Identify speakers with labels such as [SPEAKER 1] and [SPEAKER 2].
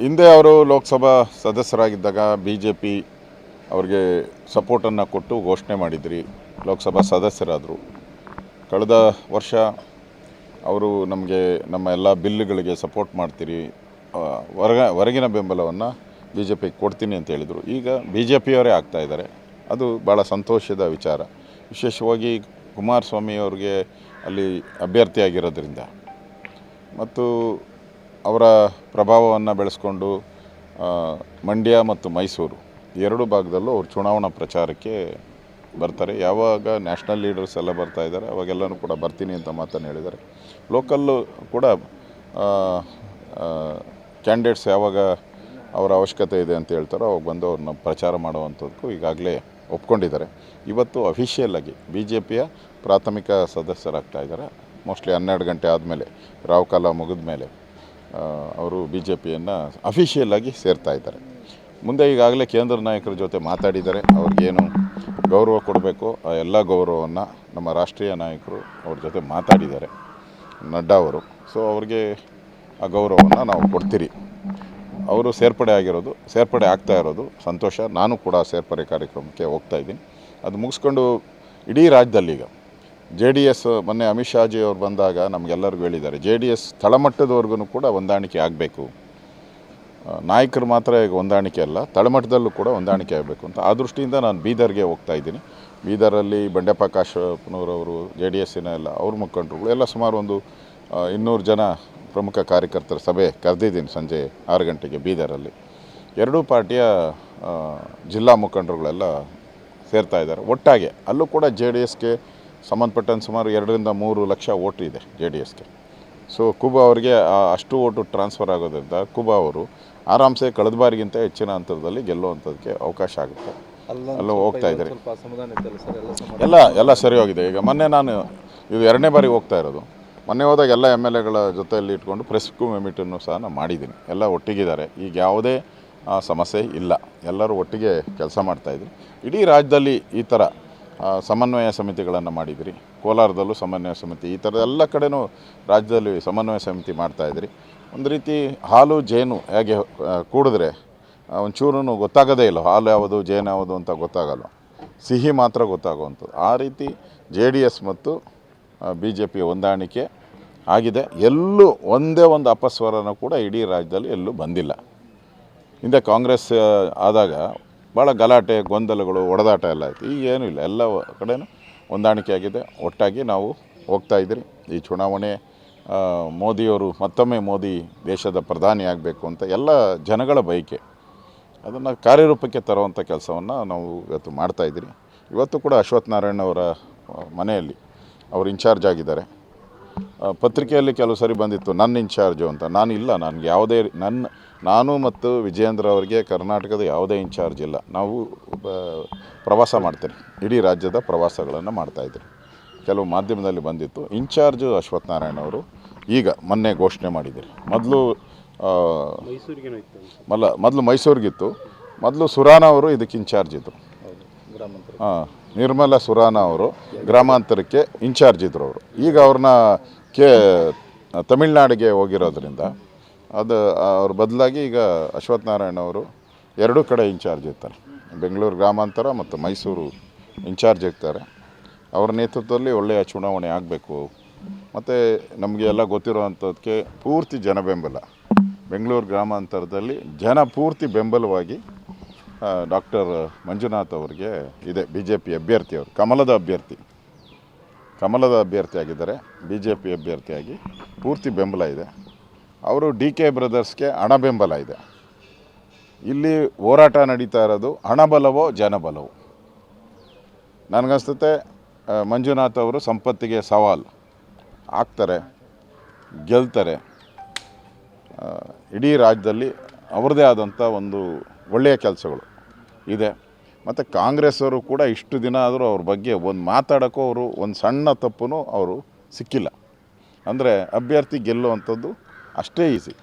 [SPEAKER 1] ಹಿಂದೆ ಅವರು ಲೋಕಸಭಾ ಸದಸ್ಯರಾಗಿದ್ದಾಗ ಬಿ ಜೆ ಪಿ ಅವ್ರಿಗೆ ಸಪೋರ್ಟನ್ನು ಕೊಟ್ಟು ಘೋಷಣೆ ಮಾಡಿದ್ರಿ, ಲೋಕಸಭಾ ಸದಸ್ಯರಾದರು. ಕಳೆದ ವರ್ಷ ಅವರು ನಮಗೆ ನಮ್ಮ ಎಲ್ಲ ಬಿಲ್ಲುಗಳಿಗೆ ಸಪೋರ್ಟ್ ಮಾಡ್ತೀರಿ ಹೊರಗ, ಹೊರಗಿನ ಬೆಂಬಲವನ್ನು ಬಿ ಜೆ ಪಿಗೆ ಕೊಡ್ತೀನಿ ಅಂತ ಹೇಳಿದರು. ಈಗ ಬಿ ಜೆ ಪಿಯವರೇ ಆಗ್ತಾ ಇದ್ದಾರೆ. ಅದು ಭಾಳ ಸಂತೋಷದ ವಿಚಾರ. ವಿಶೇಷವಾಗಿ ಕುಮಾರಸ್ವಾಮಿ ಅವ್ರಿಗೆ ಅಲ್ಲಿ ಅಭ್ಯರ್ಥಿಯಾಗಿರೋದ್ರಿಂದ. ಮತ್ತು ಅವರ ಪ್ರಭಾವವನ್ನು ಬೆಳೆಸ್ಕೊಂಡು ಮಂಡ್ಯ ಮತ್ತು ಮೈಸೂರು ಎರಡು ಭಾಗದಲ್ಲೂ ಅವರು ಚುನಾವಣಾ ಪ್ರಚಾರಕ್ಕೆ ಬರ್ತಾರೆ. ಯಾವಾಗ ನ್ಯಾಷನಲ್ ಲೀಡರ್ಸ್ ಎಲ್ಲ ಬರ್ತಾ ಇದ್ದಾರೆ ಅವಾಗೆಲ್ಲರೂ ಕೂಡ ಬರ್ತೀನಿ ಅಂತ ಮಾತನ್ನು ಹೇಳಿದ್ದಾರೆ. ಲೋಕಲ್ಲು ಕೂಡ ಕ್ಯಾಂಡಿಡೇಟ್ಸ್ ಯಾವಾಗ ಅವರ ಅವಶ್ಯಕತೆ ಇದೆ ಅಂತ ಹೇಳ್ತಾರೋ ಅವಾಗ ಬಂದು ಅವ್ರನ್ನ ಪ್ರಚಾರ ಮಾಡುವಂಥದ್ದಕ್ಕೂ ಈಗಾಗಲೇ ಒಪ್ಕೊಂಡಿದ್ದಾರೆ. ಇವತ್ತು ಅಫಿಷಿಯಲ್ ಆಗಿ ಬಿ ಜೆ ಪಿಯ ಪ್ರಾಥಮಿಕ ಸದಸ್ಯರಾಗ್ತಾ ಇದ್ದಾರೆ. ಮೋಸ್ಟ್ಲಿ ಹನ್ನೆರಡು ಗಂಟೆ ಆದಮೇಲೆ, ರಾವ್ ಕಾಲ ಮುಗಿದ ಮೇಲೆ ಅವರು ಬಿ ಜೆ ಪಿಯನ್ನು ಅಫಿಷಿಯಲ್ ಆಗಿ ಸೇರ್ತಾ ಇದ್ದಾರೆ. ಮುಂದೆ ಈಗಾಗಲೇ ಕೇಂದ್ರ ನಾಯಕರ ಜೊತೆ ಮಾತಾಡಿದ್ದಾರೆ. ಅವ್ರಿಗೇನು ಗೌರವ ಕೊಡಬೇಕು? ಆ ಎಲ್ಲ ಗೌರವವನ್ನು ನಮ್ಮ ರಾಷ್ಟ್ರೀಯ ನಾಯಕರು ಅವ್ರ ಜೊತೆ ಮಾತಾಡಿದ್ದಾರೆ. ನಡ್ಡಾ ಅವರು. ಸೊ ಅವ್ರಿಗೆ ಆ ಗೌರವವನ್ನು ನಾವು ಕೊಡ್ತೀರಿ. ಅವರು ಸೇರ್ಪಡೆ ಆಗಿರೋದು, ಸೇರ್ಪಡೆ ಆಗ್ತಾ ಇರೋದು ಸಂತೋಷ. ನಾನು ಕೂಡ ಸೇರ್ಪಡೆ ಕಾರ್ಯಕ್ರಮಕ್ಕೆ ಹೋಗ್ತಾ ಇದ್ದೀನಿ. ಅದು ಮುಗಿಸ್ಕೊಂಡು ಇಡೀ ರಾಜ್ಯದಲ್ಲಿ ಈಗ ಜೆ ಡಿ ಎಸ್ ಮೊನ್ನೆ ಅಮಿತ್ ಶಾಜಿ ಅವ್ರು ಬಂದಾಗ ನಮಗೆಲ್ಲರಿಗೂ ಹೇಳಿದ್ದಾರೆ ಜೆ ಡಿ ಎಸ್ ತಳಮಟ್ಟದವರೆಗೂ ಕೂಡ ಹೊಂದಾಣಿಕೆ ಆಗಬೇಕು. ನಾಯಕರು ಮಾತ್ರ ಈಗ ಹೊಂದಾಣಿಕೆ ಅಲ್ಲ, ತಳಮಟ್ಟದಲ್ಲೂ ಕೂಡ ಹೊಂದಾಣಿಕೆ ಆಗಬೇಕು ಅಂತ ಆ ದೃಷ್ಟಿಯಿಂದ ನಾನು ಬೀದರ್ಗೆ ಹೋಗ್ತಾ ಇದ್ದೀನಿ. ಬೀದರಲ್ಲಿ ಬಂಡೆಪ್ಪ ಕಾಶಪ್ಪನವರವರು ಜೆ ಡಿ ಎಸ್ಸಿನ ಎಲ್ಲ ಅವ್ರ ಮುಖಂಡರುಗಳು ಎಲ್ಲ ಸುಮಾರು ಒಂದು ಇನ್ನೂರು ಜನ ಪ್ರಮುಖ ಕಾರ್ಯಕರ್ತರ ಸಭೆ ಕರೆದಿದ್ದೀನಿ ಸಂಜೆ ಆರು ಗಂಟೆಗೆ ಬೀದರಲ್ಲಿ. ಎರಡೂ ಪಾರ್ಟಿಯ ಜಿಲ್ಲಾ ಮುಖಂಡರುಗಳೆಲ್ಲ ಸೇರ್ತಾ ಇದ್ದಾರೆ. ಒಟ್ಟಾಗೆ ಅಲ್ಲೂ ಕೂಡ ಜೆ ಡಿ ಎಸ್ಗೆ ಸಂಬಂಧಪಟ್ಟಂತೆ ಸುಮಾರು ಎರಡರಿಂದ ಮೂರು ಲಕ್ಷ ಓಟ್ ಇದೆ ಜೆ ಡಿ ಎಸ್ಗೆ. ಸೊ ಕುಬಾ ಅವರಿಗೆ ಅಷ್ಟು ಓಟು ಟ್ರಾನ್ಸ್ಫರ್ ಆಗೋದ್ರಿಂದ ಕುಬಾ ಅವರು ಆರಾಮ್ಸೆ ಕಳೆದ ಬಾರಿಗಿಂತ ಹೆಚ್ಚಿನ ಅಂತರದಲ್ಲಿ ಗೆಲ್ಲುವಂಥದ್ದಕ್ಕೆ ಅವಕಾಶ ಆಗುತ್ತೆ. ಅಲ್ಲ ಹೋಗ್ತಾ ಇದ್ದಾರೆ.
[SPEAKER 2] ಎಲ್ಲ
[SPEAKER 1] ಎಲ್ಲ ಸರಿ ಹೋಗಿದೆ ಈಗ ಮೊನ್ನೆ ನಾನು ಇದು ಎರಡನೇ ಬಾರಿ ಹೋಗ್ತಾ ಇರೋದು. ಮೊನ್ನೆ ಹೋದಾಗ ಎಲ್ಲ ಎಂ ಎಲ್ ಎಗಳ ಜೊತೆಯಲ್ಲಿ ಇಟ್ಕೊಂಡು ಪ್ರೆಸ್ ಮೀಟನ್ನು ಸಹ ನಾನು ಮಾಡಿದ್ದೀನಿ. ಎಲ್ಲ ಒಟ್ಟಿಗಿದ್ದಾರೆ. ಈಗ ಯಾವುದೇ ಸಮಸ್ಯೆ ಇಲ್ಲ. ಎಲ್ಲರೂ ಒಟ್ಟಿಗೆ ಕೆಲಸ ಮಾಡ್ತಾಯಿದ್ರು ಇಡೀ ರಾಜ್ಯದಲ್ಲಿ ಈ ಥರ ಸಮನ್ವಯ ಸಮಿತಿಗಳನ್ನು ಮಾಡಿದಿರಿ. ಕೋಲಾರದಲ್ಲೂ ಸಮನ್ವಯ ಸಮಿತಿ, ಈ ಥರದ ಎಲ್ಲ ಕಡೆನೂ ರಾಜ್ಯದಲ್ಲಿ ಸಮನ್ವಯ ಸಮಿತಿ ಮಾಡ್ತಾಯಿದ್ರಿ ಒಂದು ರೀತಿ ಹಾಲು, ಜೇನು ಹೇಗೆ ಕೂಡಿದ್ರೆ ಒಂಚೂರು ಗೊತ್ತಾಗೋದೇ ಇಲ್ಲ. ಹಾಲು ಯಾವುದು, ಜೇನು ಯಾವುದು ಅಂತ ಗೊತ್ತಾಗಲ್ಲ. ಸಿಹಿ ಮಾತ್ರ ಗೊತ್ತಾಗುವಂಥದ್ದು. ಆ ರೀತಿ ಜೆ ಡಿ ಎಸ್ ಮತ್ತು ಬಿ ಜೆ ಪಿ ಹೊಂದಾಣಿಕೆ ಆಗಿದೆ. ಎಲ್ಲೂ ಒಂದೇ ಒಂದು ಅಪಸ್ವರನೂ ಕೂಡ ಇಡೀ ರಾಜ್ಯದಲ್ಲಿ ಎಲ್ಲೂ ಬಂದಿಲ್ಲ. ಹಿಂದೆ ಕಾಂಗ್ರೆಸ್ ಆದಾಗ ಭಾಳ ಗಲಾಟೆ, ಗೊಂದಲಗಳು ಹೊಡೆದಾಟ ಎಲ್ಲ ಆಯಿತು. ಈಗ ಏನೂ ಇಲ್ಲ. ಎಲ್ಲ ಕಡೆನೂ ಹೊಂದಾಣಿಕೆ ಆಗಿದೆ. ಒಟ್ಟಾಗಿ ನಾವು ಹೋಗ್ತಾ ಇದ್ದೀರಿ. ಈ ಚುನಾವಣೆ ಮೋದಿಯವರು ಮತ್ತೊಮ್ಮೆ ಮೋದಿ ದೇಶದ ಪ್ರಧಾನಿ ಆಗಬೇಕು ಅಂತ ಎಲ್ಲ ಜನಗಳ ಬಯಕೆ. ಅದನ್ನು ಕಾರ್ಯರೂಪಕ್ಕೆ ತರುವಂಥ ಕೆಲಸವನ್ನು ನಾವು ಇವತ್ತು ಮಾಡ್ತಾಯಿದ್ದೀರಿ ಇವತ್ತು ಕೂಡ ಅಶ್ವತ್ಥ ನಾರಾಯಣ ಅವರ ಮನೆಯಲ್ಲಿ ಅವರು ಇನ್ಚಾರ್ಜ್ ಆಗಿದ್ದಾರೆ. ಪತ್ರಿಕೆಯಲ್ಲಿ ಕೆಲವು ಸರಿ ಬಂದಿತ್ತು ನನ್ನ ಇನ್ಚಾರ್ಜು ಅಂತ. ನಾನು ಇಲ್ಲ ನನಗೆ ಯಾವುದೇ ನನ್ನ ನಾನು ಮತ್ತು ವಿಜಯೇಂದ್ರ ಅವರಿಗೆ ಕರ್ನಾಟಕದ ಯಾವುದೇ ಇನ್ಚಾರ್ಜ್ ಇಲ್ಲ. ನಾವು ಪ್ರವಾಸ ಮಾಡ್ತೇನೆ ಇಡೀ ರಾಜ್ಯದ ಪ್ರವಾಸಗಳನ್ನು ಮಾಡ್ತಾಯಿದ್ರು ಕೆಲವು ಮಾಧ್ಯಮದಲ್ಲಿ ಬಂದಿತ್ತು. ಇನ್ಚಾರ್ಜು ಅಶ್ವಥ್ ನಾರಾಯಣ ಅವರು ಈಗ ಮೊನ್ನೆ ಘೋಷಣೆ ಮಾಡಿದ್ದೀರಿ ಮೊದಲು ಮಲ್ಲ ಮೊದಲು ಮೈಸೂರಿಗಿತ್ತು. ಮೊದಲು ಸುರಾನ ಅವರು ಇದಕ್ಕೆ ಇನ್ಚಾರ್ಜ್ ಇದ್ದರು ಹಾಂ, ನಿರ್ಮಲ ಸುರಾನ ಅವರು ಗ್ರಾಮಾಂತರಕ್ಕೆ ಇನ್ಚಾರ್ಜ್ ಇದ್ದರು ಅವರು. ಈಗ ಅವ್ರನ್ನ ಕೆ, ತಮಿಳ್ನಾಡಿಗೆ ಹೋಗಿರೋದ್ರಿಂದ ಅದು, ಅವ್ರ ಬದಲಾಗಿ ಈಗ ಅಶ್ವಥ್ ನಾರಾಯಣ ಅವರು ಎರಡೂ ಕಡೆ ಇನ್ಚಾರ್ಜ್ ಇರ್ತಾರೆ. ಬೆಂಗಳೂರು ಗ್ರಾಮಾಂತರ ಮತ್ತು ಮೈಸೂರು ಇನ್ಚಾರ್ಜ್ ಇರ್ತಾರೆ. ಅವರ ನೇತೃತ್ವದಲ್ಲಿ ಒಳ್ಳೆಯ ಚುನಾವಣೆ ಆಗಬೇಕು. ಮತ್ತು ನಮಗೆ ಎಲ್ಲ ಗೊತ್ತಿರುವಂಥದ್ದಕ್ಕೆ ಪೂರ್ತಿ ಜನ ಬೆಂಬಲ ಬೆಂಗಳೂರು ಗ್ರಾಮಾಂತರದಲ್ಲಿ ಜನ ಪೂರ್ತಿ ಬೆಂಬಲವಾಗಿ ಡಾಕ್ಟರ್ ಮಂಜುನಾಥ್ ಅವರಿಗೆ ಇದೆ ಬಿ ಜೆ ಪಿ ಅಭ್ಯರ್ಥಿಯವರು, ಕಮಲದ ಅಭ್ಯರ್ಥಿ. ಕಮಲದ ಅಭ್ಯರ್ಥಿಯಾಗಿದ್ದಾರೆ ಬಿ ಜೆ ಪಿ ಅಭ್ಯರ್ಥಿಯಾಗಿ ಪೂರ್ತಿ ಬೆಂಬಲ ಇದೆ. ಅವರು ಡಿ ಕೆ ಬ್ರದರ್ಸ್ಗೆ ಹಣ ಬೆಂಬಲ ಇದೆ. ಇಲ್ಲಿ ಹೋರಾಟ ನಡೀತಾ ಇರೋದು ಹಣಬಲವೋ ಜನಬಲವೋ? ನನಗನ್ಸುತ್ತೆ ಮಂಜುನಾಥ್ ಅವರು ಸಂಪತ್ತಿಗೆ ಸವಾಲು. ಆಗ್ತಾರೆ, ಗೆಲ್ತಾರೆ. ಇಡೀ ರಾಜ್ಯದಲ್ಲಿ ಅವ್ರದ್ದೇ ಆದಂಥ ಒಂದು ಒಳ್ಳೆಯ ಕೆಲಸಗಳು ಇದೆ. ಮತ್ತು ಕಾಂಗ್ರೆಸ್ಸವರು ಕೂಡ ಇಷ್ಟು ದಿನ ಆದರೂ ಅವ್ರ ಬಗ್ಗೆ ಒಂದು ಮಾತಾಡೋಕ್ಕೂ ಅವರು, ಒಂದು ಸಣ್ಣ ತಪ್ಪು ಅವರು ಸಿಕ್ಕಿಲ್ಲ. ಅಂದರೆ ಅಭ್ಯರ್ಥಿ ಗೆಲ್ಲುವಂಥದ್ದು ಅಷ್ಟೇ ಈಸಿ